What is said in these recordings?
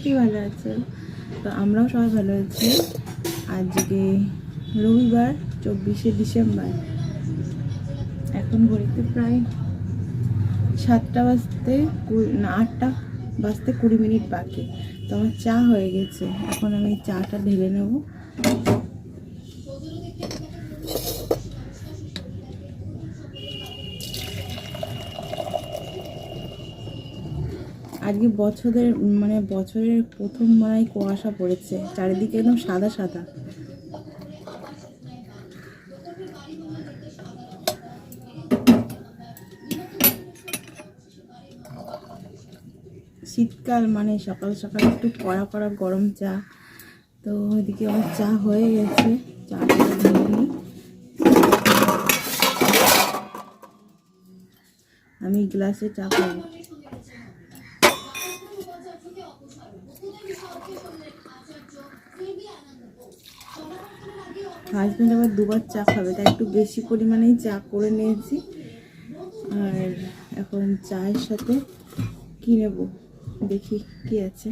প্রত্যেকেই ভালো আছে। তো আমরাও সবাই ভালো আছি। আজকে রবিবার, চব্বিশে ডিসেম্বর। এখন ঘড়িতে প্রায় সাতটা বাজতে না, আটটা বাজতে কুড়ি মিনিট বাকি। তো আমার চা হয়ে গেছে। এখন আমি চাটা ঢেলে নেব। আজকে বছরের মানে বছরের প্রথম মানে কুয়াশা পড়েছে। চারিদিকে একদম সাদা সাদা। শীতকাল মানে সকাল সকাল একটু কড়া কড়া গরম চা। তো ওইদিকে আমার চা হয়ে গেছে। চা আমি গ্লাসে চা খাব। হাজব্যান্ড আবার দুবার চা খাবে, তাই একটু বেশি পরিমাণেই চা করে নিয়েছি। আর এখন চায়ের সাথে কি নেব? দেখি কি আছে।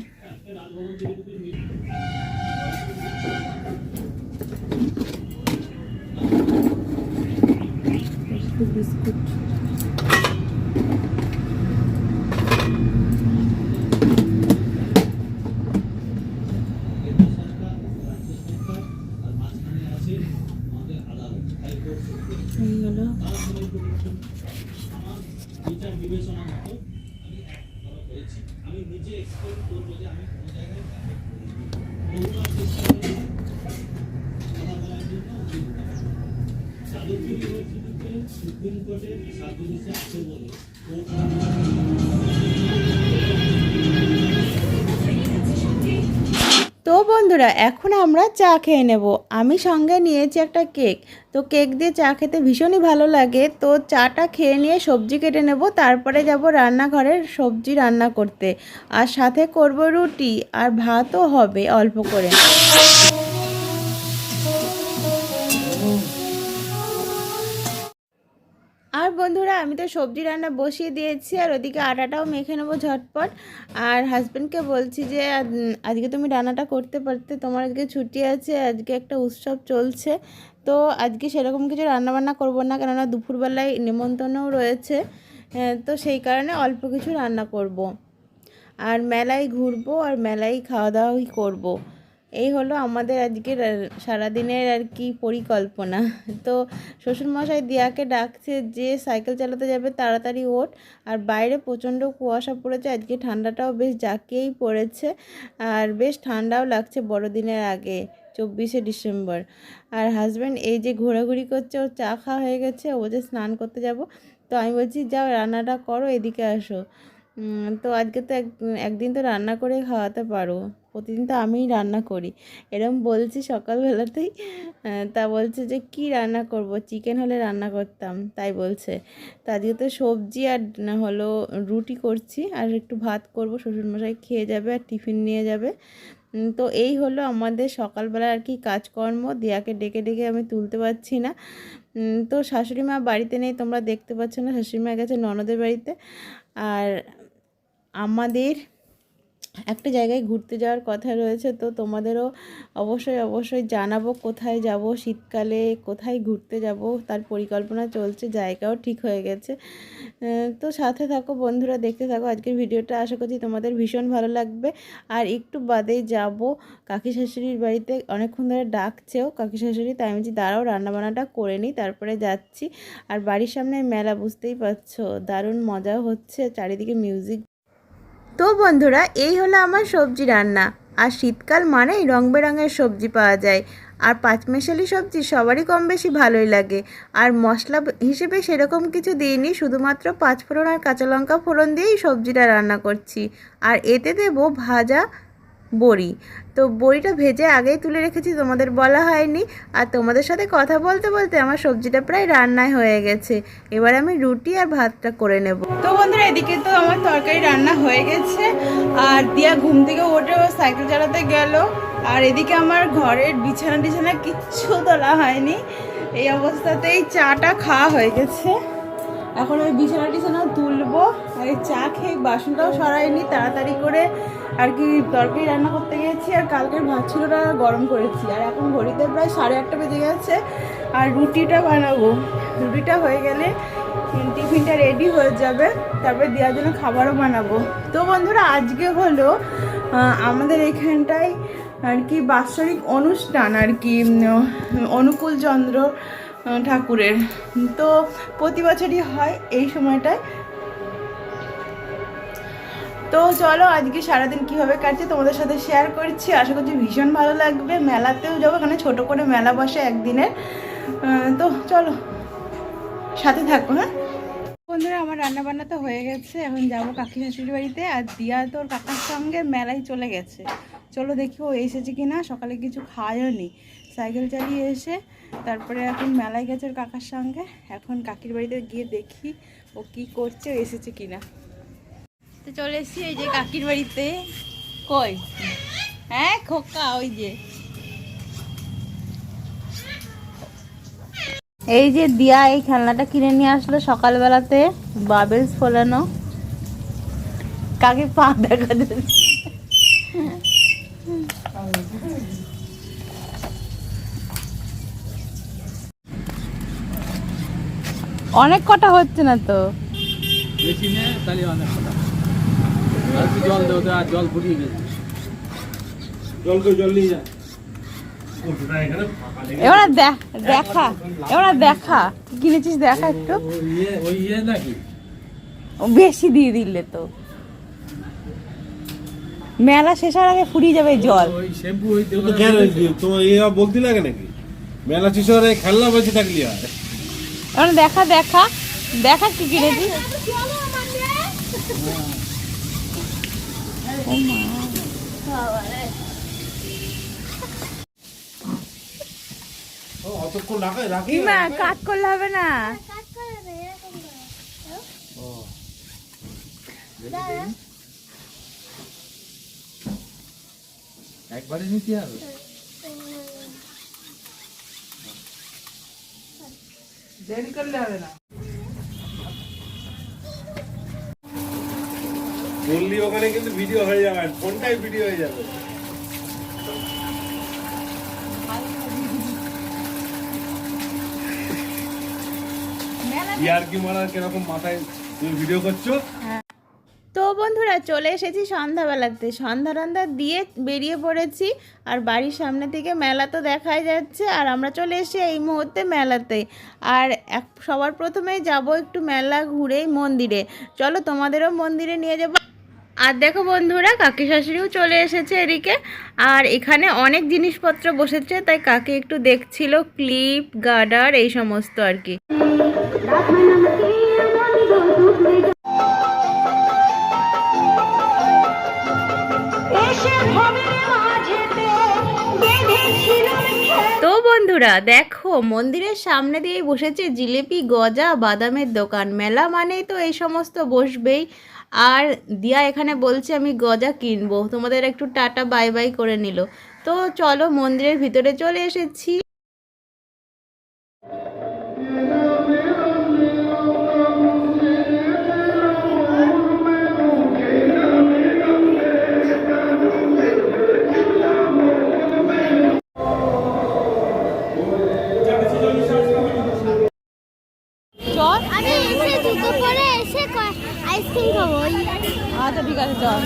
একটু বিস্কুট এই হলো তো বন্ধুরা, এখন আমরা চা খেয়ে নেব। আমি সঙ্গে নিয়েছি একটা কেক। তো কেক দিয়ে চা খেতে ভীষণই ভালো লাগে। তো চাটা খেয়ে নিয়ে সবজি কেটে নেব, তারপরে যাব রান্নাঘরের সবজি রান্না করতে। আর সাথে করব রুটি, আর ভাতও হবে অল্প করে। বন্ধুরা, আমি তো সবজি রান্না বসিয়ে দিয়েছি, আর ওদিকে আটাটাও মেখে নেব ঝটপট আর হাজব্যান্ডকে বলছি যে, আজকে তুমি রান্নাটা করতে পারতে, তোমার আজকে ছুটি আছে, আজকে একটা উৎসব চলছে তো আজকে সেরকম কিছু রান্নাবান্না করব না, কেননা দুপুরবেলায় নিমন্ত্রণও রয়েছে তো সেই কারণে অল্প কিছু রান্না করব। আর মেলায় ঘুরবো, আর মেলায় খাওয়া দাওয়াই করব। এই হলো আমাদের আজকের আর- সারাদিনের আর কি পরিকল্পনা। তো শ্বশুরমশাই দিয়াকে ডাকছে যে সাইকেল চালাতে যাবে তাড়াতাড়ি ওঠ। আর বাইরে প্রচণ্ড কুয়াশা পড়েছে, আজকে ঠান্ডাটাও বেশ জাঁকিয়েই পড়েছে। আর বেশ ঠান্ডাও লাগছে বড়দিনের আগে, চব্বিশে ডিসেম্বর। আর হাজব্যান্ড এই যে ঘোরাঘুরি করছে, ওর চা খাওয়া হয়ে গেছে, ও যে স্নান করতে যাব। তো আমি বলছি, যাও, রান্নাটা করো, এদিকে আসো। তো আজকে তো এক, একদিন তো রান্না করে খাওয়াতে পারো। প্রতিদিন তো আমিই রান্না করি। এরম বলছি সকালবেলাতেই তা বলছে যে, কি রান্না করব? চিকেন হলে রান্না করতাম। তাই বলছে। তো আজকে তো সবজি আর হলো রুটি করছি, আর একটু ভাত করব। শ্বশুরমশাই খেয়ে যাবে আর টিফিন নিয়ে যাবে। তো এই হলো আমাদের সকালবেলা আর কি কাজকর্ম। দিয়াকে ডেকে ডেকে আমি তুলতে পারছি না। তো শাশুড়ি মা বাড়িতে নেই, তোমরা দেখতে পাচ্ছ না। শাশুড়ি মা গেছে ননদের বাড়িতে। আর আমাদের একটা জায়গায় ঘুরতে যাওয়ার কথা রয়েছে, তো তোমাদেরও অবশ্যই অবশ্যই জানাব কোথায় যাব, শীতকালে কোথায় ঘুরতে যাব, তার পরিকল্পনা চলছে, জায়গাও ঠিক হয়ে গেছে। তো সাথে থাকো বন্ধুরা, দেখতে থাকো আজকের ভিডিওটা, আশা করছি তোমাদের ভীষণ ভালো লাগবে। আর একটু বাদেই যাব কাকি শাশুড়ির বাড়িতে, অনেকক্ষণ ধরে ডাকছেও কাকি শাশুড়ি, তাই আমি দাঁড়াও, রান্নাবান্নাটা করে নিই, তারপরে যাচ্ছি। আর বাড়ির সামনে মেলা, বুঝতেই পারছ, দারুণ মজাও হচ্ছে, চারিদিকে মিউজিক তো বন্ধুরা, এই হলো আমার সবজি রান্না। আর শীতকাল মানেই রং বেরঙের সবজি পাওয়া যায়। আর পাঁচমেশালি সবজি সবারই কম বেশি ভালোই লাগে। আর মশলা হিসেবে সেরকম কিছু দিইনি, শুধুমাত্র পাঁচ ফোড়ন আর কাঁচা লঙ্কা ফোড়ন দিয়েই সবজিটা রান্না করছি। আর এতে দেব ভাজা বড়ি। তো বড়িটা ভেজে আগেই তুলে রেখেছি, তোমাদের বলা হয়নি। আর তোমাদের সাথে কথা বলতে বলতে আমার সবজিটা প্রায় রান্নায় হয়ে গেছে। এবার আমি রুটি আর ভাতটা করে নেব। তো বন্ধুরা, এদিকে তো আমার তরকারি রান্না হয়ে গেছে। আর দিয়া ঘুম থেকে উঠে ও সাইকেল চালাতে গেল। আর এদিকে আমার ঘরের বিছানা টিছানা কিচ্ছু তোলা হয়নি। এই অবস্থাতেই চাটা খাওয়া হয়ে গেছে। এখন ওই বিছানা টিছানাও তুলবো এই চা খেয়ে বাসনটাও সরাইনি তাড়াতাড়ি করে আর কি তরকারি রান্না করতে গেছি আর কালকের ভাত ছিলটা গরম করেছি। আর এখন ঘড়িতে প্রায় সাড়ে আটটা বেজে গেছে, আর রুটিটা বানাবো। রুটিটা হয়ে গেলে টিফিনটা রেডি হয়ে যাবে, তারপরে দেওয়ার জন্য খাবারও বানাবো। তো বন্ধুরা, আজকে হলো আমাদের এখানটায় আর কি বাৎসরিক অনুষ্ঠান আর কি অনুকূল চন্দ্র ঠাকুরের। তো প্রতি বছরই হয় এই সময়টায়। তো চলো, আজকে সারাদিন কীভাবে কাটছে তোমাদের সাথে শেয়ার করছি। আশা করছি ভীষণ ভালো লাগবে। মেলাতেও যাব, এখানে ছোট করে মেলা বসে একদিনের। তো চলো, সাথে থাকো হ্যাঁ? বন্ধুরা, আমার রান্না বান্না তো হয়ে গেছে। এখন যাব কাকি শাশুড়ির বাড়িতে আর দিয়া তোর কাকার সঙ্গে মেলায় চলে গেছে। চলো দেখি ও এসেছে কি না সকালে কিছু খাওয়াও নি। সাইকেল চালিয়ে এসে তারপরে এখন মেলায় গেছে ওর কাকার সঙ্গে। এখন কাকির বাড়িতে গিয়ে দেখি ও কি করছে এসেছে কিনা। তো চলে এসেছি এই যে কাকির বাড়িতে। কই? হ্যাঁ খোকা, ওই যে। এই যে দিয়া এই খেলনাটা কিনে নিয়ে আসলো সকালবেলাতে, বাবেলস ফোলানো। কাকে পা দেখা যাচ্ছে অনেক কটা হচ্ছে না তো? বেশি নে তাহলে অনেক কথা জল দেবো তো আর জল ফুটিয়ে গেছে জল করে জল নিয়ে যা এবার দেখ দেখা এবার দেখা। কিনেছিস দেখা একটু? ইয়ে ইয়ে বেশি দিয়ে দিলে তো। মেলা শেষ হওয়ার আগে ফুরিয়ে যাবে জল। শ্যাম্পু। তোমার ইয়ে বলতে লাগে নাকি? মেলা শেষ শিশরে খেলনা বেঁচে থাকলি আর। এবার দেখা দেখা। দেখা কি কিনেছি? করলে হবে না। একবারে নিতে হবে। দেরি করলে হবে না। বললি ওখানে কিন্তু ভিডিও হয়ে যাবে ফোনটাই ভিডিও হয়ে যাবে। ইয়ার কি মারা কীরকম মাথায় তুমি ভিডিও করছ? তো বন্ধুরা চলে এসেছি সন্ধ্যাবেলাতে। সন্ধ্যা টন্ধা দিয়ে বেরিয়ে পড়েছি আর বাড়ির সামনে থেকে মেলা তো দেখাই যাচ্ছে আর আমরা চলে এসেছি এই মুহূর্তে মেলাতে। আর এক, সবার প্রথমে যাব একটু মেলা ঘুরেই মন্দিরে। চলো তোমাদেরও মন্দিরে নিয়ে যাব। আর দেখো বন্ধুরা, কাকি শাশুড়িও চলে এসেছে এদিকে। আর এখানে অনেক জিনিসপত্র বসেছে, তাই কাকি একটু দেখছিল ক্লিপ গার্ডার এই সমস্ত আর কি। তো বন্ধুরা, দেখো, মন্দিরের সামনে দিয়েই বসেছে জিলেপি, গজা, বাদামের দোকান। মেলা মানেই তো এই সমস্ত বসবেই। আর দিয়া এখানে বলছে, আমি গজা কিনবো। তোমাদের একটু টাটা বাই বাই করে নিল। তো চলো মন্দিরের ভিতরে চলে এসেছি। আইসক্রিম খাব আচ্ছা ঠিক আছে চল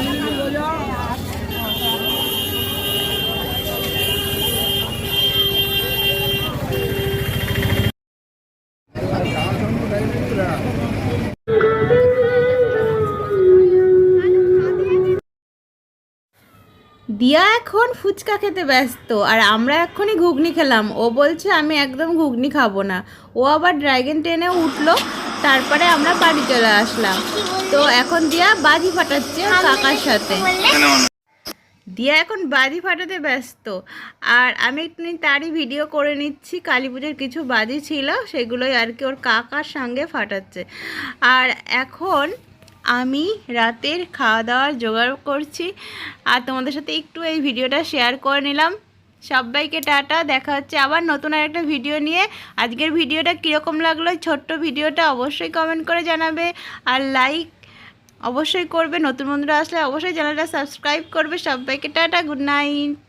দিয়া এখন ফুচকা খেতে ব্যস্ত, আর আমরা এক্ষুনি ঘুগনি খেলাম। ও বলছে, আমি একদম ঘুগনি খাব না। ও আবার ড্রাগন ট্রেনে উঠল, তারপরে আমরা বাড়ি চলে আসলাম। তো এখন দিয়া বাজি ফাটাচ্ছে কাকার সাথে। দিয়া এখন বাজি ফাটাতে ব্যস্ত। আর আমি একটু তারই ভিডিও করে নিচ্ছি কালী পুজোর কিছু বাজি ছিল, সেগুলোই আর কি ওর কাকার সঙ্গে ফাটাচ্ছে। আর এখন আমি রাতের খাওয়া দাওয়ার জোগাড় করছি। আর তোমাদের সাথে একটু এই ভিডিওটা শেয়ার করে নিলাম। সবাইকে টাটা, দেখা হচ্ছে আবার নতুন আর একটা ভিডিও নিয়ে। আজকের ভিডিওটা কীরকম লাগল, ছোট্ট ভিডিওটা অবশ্যই কমেন্ট করে জানাবে। আর লাইক অবশ্যই করবে। নতুন বন্ধুরা আসলে অবশ্যই চ্যানেলটা সাবস্ক্রাইব করবে। সবাইকে টাটা গুড নাইট